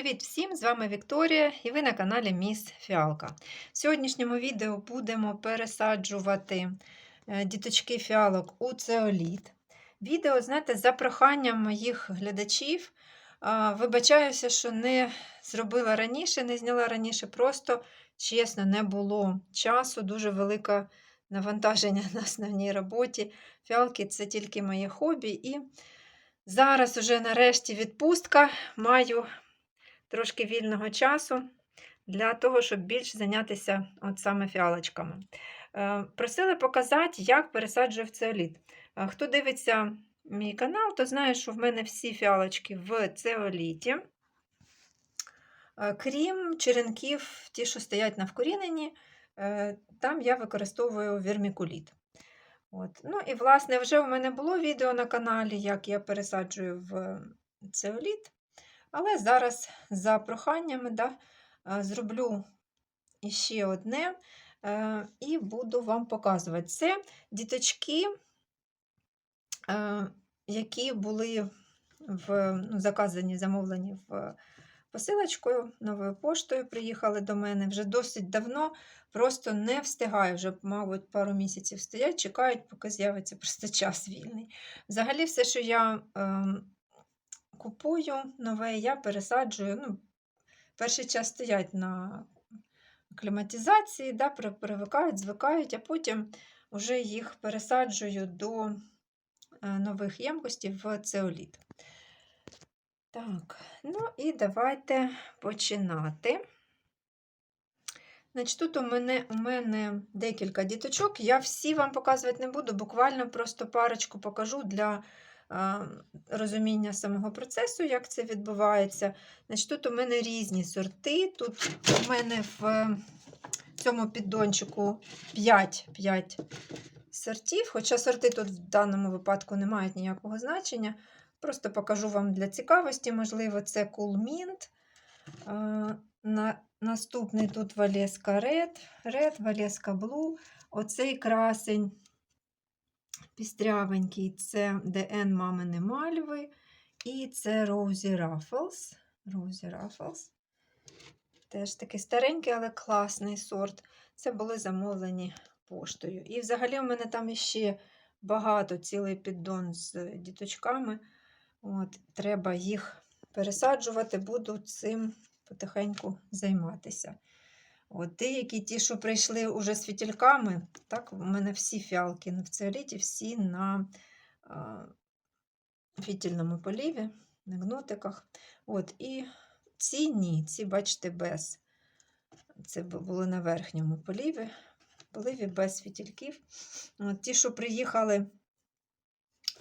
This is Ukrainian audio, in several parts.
Привіт всім! З вами Вікторія і ви на каналі Міс Фіалка. В сьогоднішньому відео будемо пересаджувати е, діточки фіалок у цеоліт. Відео, знаєте, за проханням моїх глядачів. Вибачаюся, що не зробила раніше, не зняла раніше, просто, чесно, не було часу, дуже велике навантаження на основній роботі. Фіалки це тільки моє хобі. І зараз уже нарешті відпустка маю трошки вільного часу для того, щоб більш зайнятися от саме фіалочками. Е, Просили показати, як пересаджую в цеоліт. Е, Хто дивиться мій канал, то знає, що в мене всі фіалочки в цеоліті. Е, Крім черенків, ті, що стоять на вкоріненні, е, там я використовую вірмікуліт. От. Ну і, власне, вже у мене було відео на каналі, як я пересаджую в цеоліт. Але зараз за проханнями да, е, зроблю іще одне е, і буду вам показувати. Це діточки, е, які були в, ну, заказані, замовлені в посилочкою, новою поштою приїхали до мене вже досить давно, просто не встигаю, вже, мабуть, пару місяців стоять, чекають, поки з'явиться просто час вільний. Взагалі, все, що я. Купую нове, я пересаджую. ну, Перший час стоять на кліматизації, да, привикають, звикають, а потім вже їх пересаджую до е, нових ємкостей в цеоліт. Так, ну і давайте починати. Значить, Тут у мене у мене декілька діточок. Я всі вам показувати не буду, буквально просто парочку покажу для розуміння самого процесу, як це відбувається. Значить, Тут у мене різні сорти. Тут у мене в цьому піддончику 5 5 сортів, хоча сорти тут в даному випадку не мають ніякого значення. Просто покажу вам для цікавості, можливо, це Cool Mint. На, Наступний тут Валеска Red, Red, Валеска Blue. Оцей красень пістрявенький це ДН мамини мальви. І це Роузі Раффлс. Роузі Раффлс. Теж такий старенький, але класний сорт. Це були замовлені поштою. І взагалі у мене там іще багато цілий піддон з діточками. От, Треба їх пересаджувати, буду цим потихеньку займатися. От Деякі ті, що прийшли уже з фітільками, так, у мене всі фіалки в цеоліті, всі на фітільному поліві, на гнотиках. От, І ці ні, ці, бачите, без. Це були на верхньому поліві, поливі без фітільків. От, Ті, що приїхали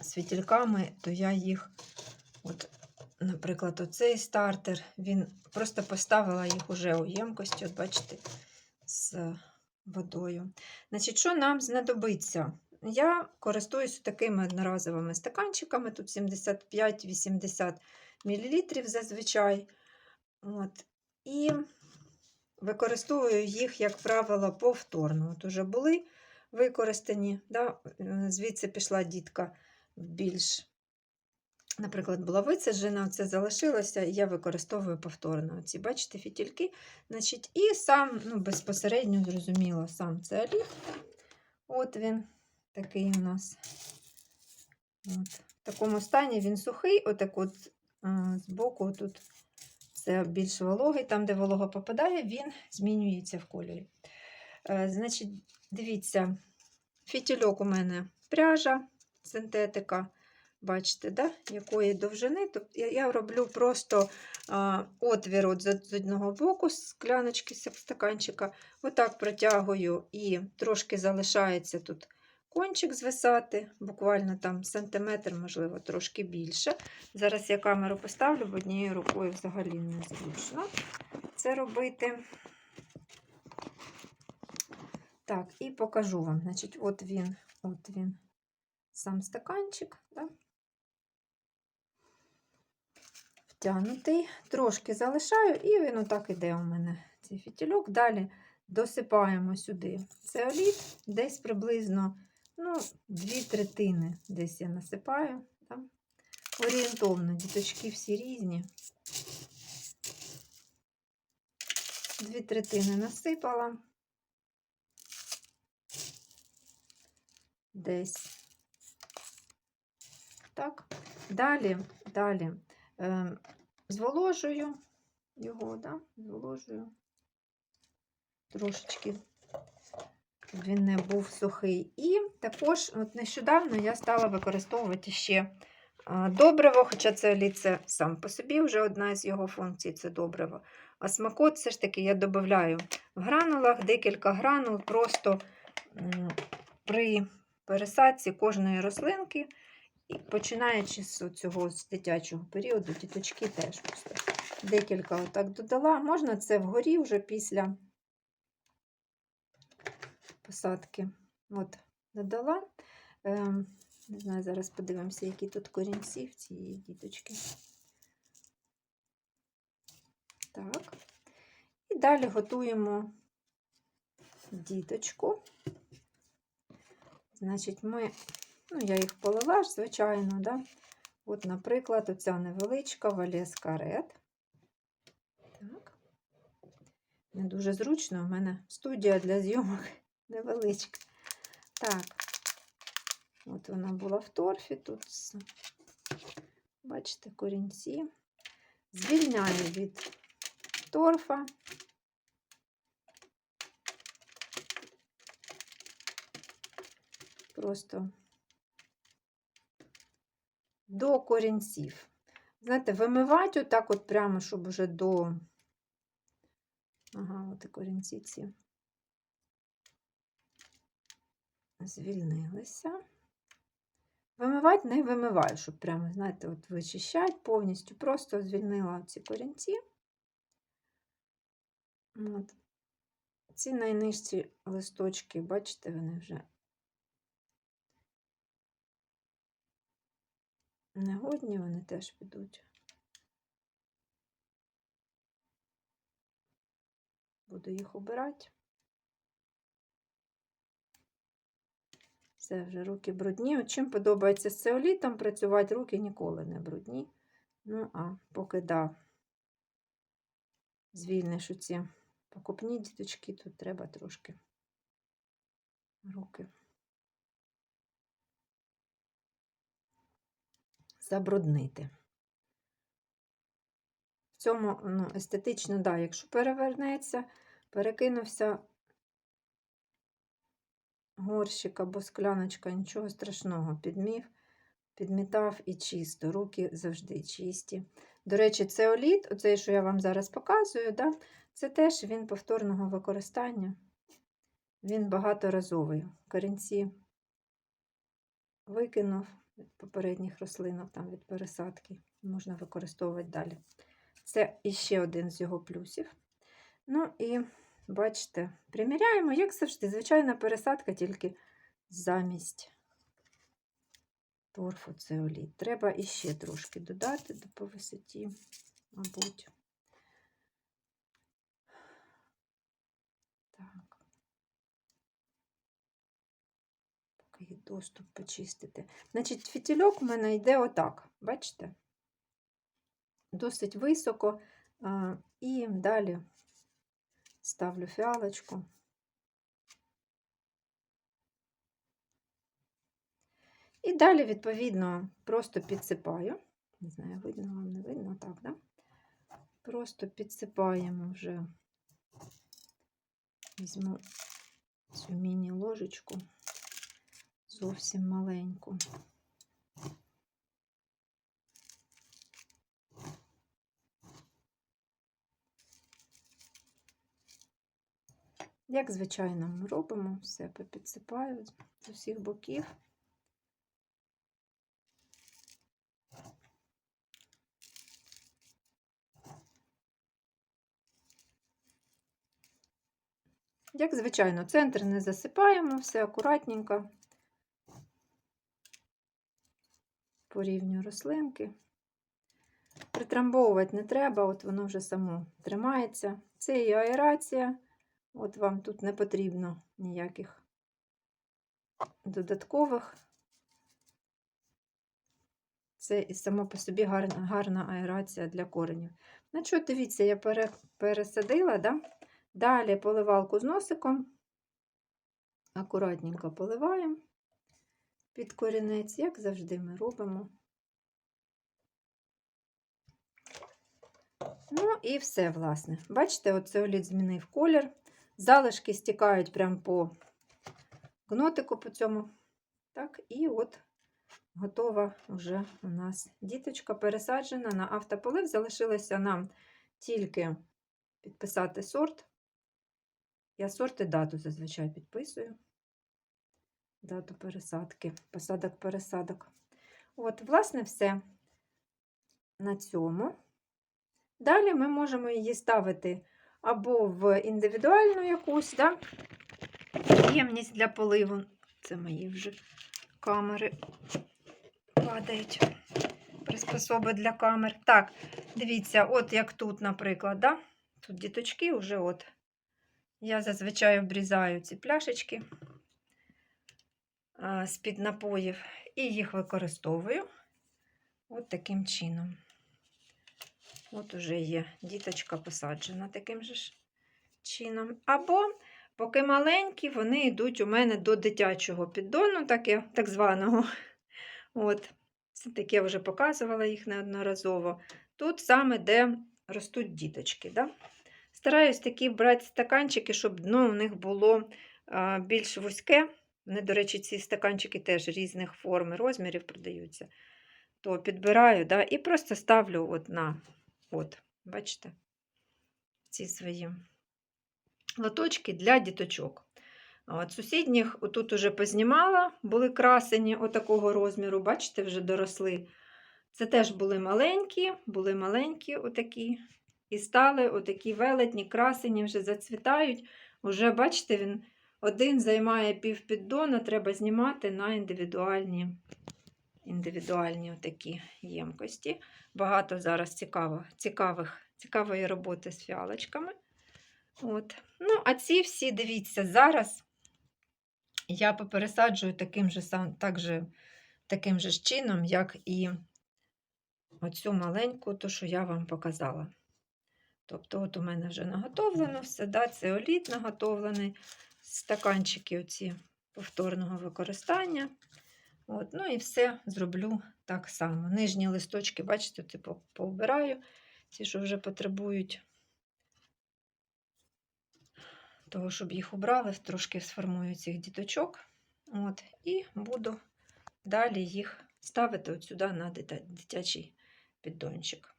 з фітільками, то я їх от Наприклад, оцей стартер, він просто поставила їх уже у ємкості, от бачите, з водою. Значить, що нам знадобиться? Я користуюся такими одноразовими стаканчиками, тут 75-80 мл зазвичай. От. І використовую їх, як правило, повторно. От уже були використані, да? звідси пішла дітка в більш Наприклад, була висаджена, це залишилося, і я використовую повторно ці, бачите, фітільки. Значить, І сам, ну, безпосередньо, зрозуміло, сам це олів. От він такий у нас. От. В такому стані він сухий, отак от збоку тут це більш вологий, там, де волога попадає, він змінюється в кольорі. Е, Значить, дивіться, фітільок у мене пряжа, синтетика. Бачите, да? якої довжини. Тобто я роблю просто а, отвір от з одного боку скляночки стаканчика. Отак протягую і трошки залишається тут кончик звисати, буквально там сантиметр, можливо, трошки більше. Зараз я камеру поставлю, бо однією рукою взагалі не зручно це робити. Так, і покажу вам. Значить, от він, от він, сам стаканчик. Да? Втягнутий, трошки залишаю, і він отак іде у мене цей фітільок. Далі досипаємо сюди цеоліт, десь приблизно ну, дві третини десь я насипаю. Там. Орієнтовно, діточки всі різні. Дві третини насипала. Десь. Так. Далі, далі е, зволожую його, да? зволожую трошечки, щоб він не був сухий. І також от нещодавно я стала використовувати ще добриво, хоча це олій це сам по собі вже одна з його функцій це добриво. А смакот все ж таки я додаю в гранулах декілька гранул просто при пересадці кожної рослинки. І починаючи з цього з дитячого періоду, діточки теж просто декілька отак додала. Можна це вгорі вже після посадки. От, додала. Ем, не знаю, зараз подивимося, які тут корінці в цієї діточки. Так. І далі готуємо діточку. Значить, ми, ну, я їх полила ж, звичайно, да? От, наприклад, оця невеличка Валеска Ред. Так. Не дуже зручно, у мене студія для зйомок невеличка. Так, от вона була в торфі, тут, бачите, корінці. Звільняю від торфа. Просто до корінців. Знаєте, вимивати отак от прямо, щоб уже до. Ага, от і корінці ці звільнилися. Вимивати не вимиваю, щоб прямо, знаєте, от вичищати повністю. Просто звільнила ці корінці. От. Ці найнижчі листочки, бачите, вони вже негодні, вони теж підуть. Буду їх обирати. Все, вже руки брудні. От чим подобається з цеолітом працювати, руки ніколи не брудні. Ну, а поки да, звільниш оці покупні діточки, тут треба трошки руки забруднити. В цьому ну, естетично, да, якщо перевернеться, перекинувся горщик або скляночка, нічого страшного, підмів, підмітав і чисто. Руки завжди чисті. До речі, цеоліт, оцей, що я вам зараз показую, да, це теж він повторного використання. Він багаторазовий. Корінці викинув від попередніх рослинок, там від пересадки, можна використовувати далі. Це іще один з його плюсів. Ну і бачите, приміряємо, як завжди, звичайна пересадка тільки замість торфу цеоліт. Треба іще трошки додати по висоті, мабуть. Так. Поки є доступ почистити. Значить, фітільок у мене йде отак, бачите? Досить високо. І далі ставлю фіалочку. І далі, відповідно, просто підсипаю. Не знаю, видно вам, не видно, так, да? Просто підсипаємо вже, візьму цю міні-ложечку, зовсім маленьку. Як звичайно, ми робимо, все попідсипаю з усіх боків. Як звичайно, центр не засипаємо, все акуратненько, по рівню рослинки. Притрамбовувати не треба, от воно вже само тримається. Це і аерація. От вам тут не потрібно ніяких додаткових. Це і само по собі гарна гарна аерація для коренів. Ну що, дивіться, я пере, пересадила, да? Далі поливалку з носиком. Акуратненько поливаємо під корінець, як завжди ми робимо. Ну і все, власне. Бачите, оце оліт змінив колір. Залишки стікають прямо по гнотику по цьому. Так, і от готова вже у нас діточка пересаджена на автополив. Залишилося нам тільки підписати сорт. Я сорт і дату зазвичай підписую. Дату пересадки, посадок-пересадок. От, власне, все на цьому. Далі ми можемо її ставити або в індивідуальну якусь да, ємність для поливу. Це мої вже камери падають. Приспособи для камер. Так, дивіться, от як тут, наприклад, да? тут діточки вже от. Я зазвичай обрізаю ці пляшечки з-під напоїв і їх використовую от таким чином. От уже є діточка посаджена таким же ж чином. Або, поки маленькі, вони йдуть у мене до дитячого піддону, таке, так званого. От. Це таке вже показувала їх неодноразово. Тут саме, де ростуть діточки. Да? Стараюсь такі брати стаканчики, щоб дно у них було більш вузьке. Вони, до речі, ці стаканчики теж різних форм і розмірів продаються. То підбираю да, і просто ставлю от на От, бачите, ці свої лоточки для діточок. От Сусідніх тут уже познімала, були красені отакого розміру, бачите, вже доросли. Це теж були маленькі, були маленькі отакі. І стали отакі велетні, красені, вже зацвітають. Уже, бачите, він один займає півпіддона, треба знімати на індивідуальні індивідуальні такі ємкості. Багато зараз цікаво, цікавих, цікавої роботи з фіалочками. От. Ну, а ці всі, дивіться, зараз я попересаджую таким же так же, таким же чином, як і оцю маленьку, ту, що я вам показала. Тобто, от у мене вже наготовлено все, да, це оліт наготовлений, стаканчики оці повторного використання. От, Ну і все зроблю так само. Нижні листочки, бачите, типу, поубираю, ті, що вже потребують того, щоб їх убрали, трошки сформую цих діточок. От, І буду далі їх ставити от сюди на дитячий піддончик.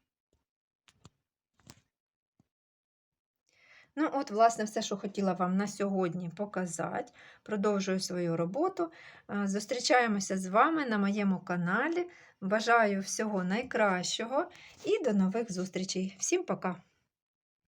Ну, от, власне, все, що хотіла вам на сьогодні показати. Продовжую свою роботу. Е, зустрічаємося з вами на моєму каналі. Бажаю всього найкращого і до нових зустрічей. Всім пока!